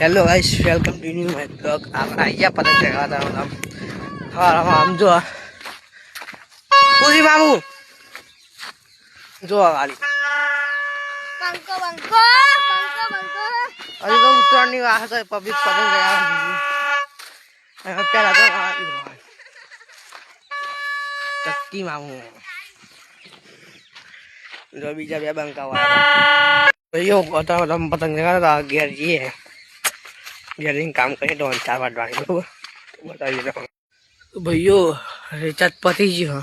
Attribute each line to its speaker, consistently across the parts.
Speaker 1: Hello guys welcome to new my blog આપણે અહીંયા પતંગ ચગાવતા હતા હા આમ જો પૂરી મામુ જો વાલી
Speaker 2: બંકો બંકો બંકો બંકો
Speaker 1: અરે તો ઉત્તરાયણની વાત તો પબ્લિક પતંગ ચગાવવા પેલા તો. ચક્કી મામુ જો બીજા બે બંકા વાળા ભાઈઓ પતંગ ચગાવતા ઘેર જઈએ ઘેર જઈને કામ કરીએ તો ચાર વાગવાની બરોબર બતાવી દો ભાઈઓ રિચાર્જ પતી ગયો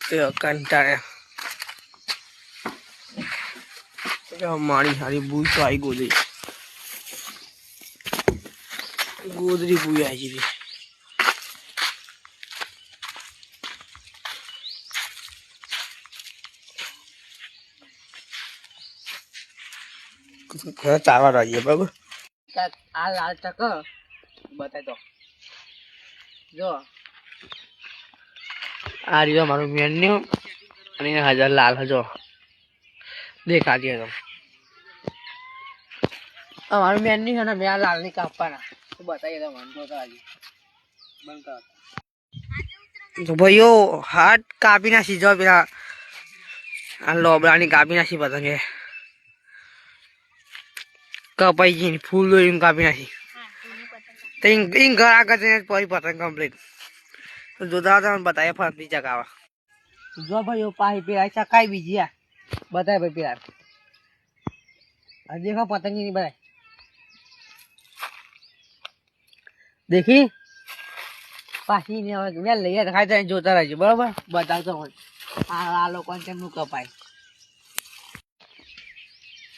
Speaker 1: તે કંટાળે મારી સારી બુઈ તો આવી ગોદરી ગોદરી બુઈ આવી ગઈ ચારવા રહીએ બરાબર આ લાલ ટક બતાવી દો. જો. આ રહ્યો મારું મેન્યુ અને હજાર લાલ હજો. દેખાડીએ તો. અમારું મેન્યુ છે ને મેં આ લાલની કાપવાના. હું બતાવી દઉં વાંધો તો આજે બંધ કર તો. ભાઈઓ હાથ કાપી નાખી જો પેલા. આ લોબડાની કાપી નાખી પતંગે કપાઈ ગઈ ફૂલ દોરીને કાપી નાખી તો ઈન ઘર આગળ જઈને પછી પતંગ કમ્પ્લીટ તો જોતા હતા બતાવે ફરતી ચગાવા જો ભાઈઓ પાહી પેલા ચકાઈ બીજી આ બતાય ભાઈ પીરાય આ દેખો પતંગની બતાય દેખી પાછી ને હવે લઈએ ખાઈ જોતા રહેજો બરોબર બતાવતો હોય આ લોકો તેમનું કપાય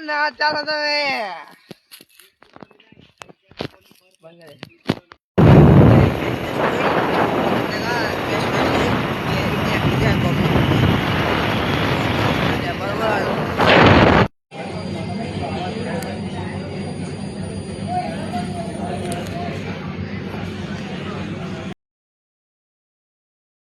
Speaker 1: ના ચાલો તમે.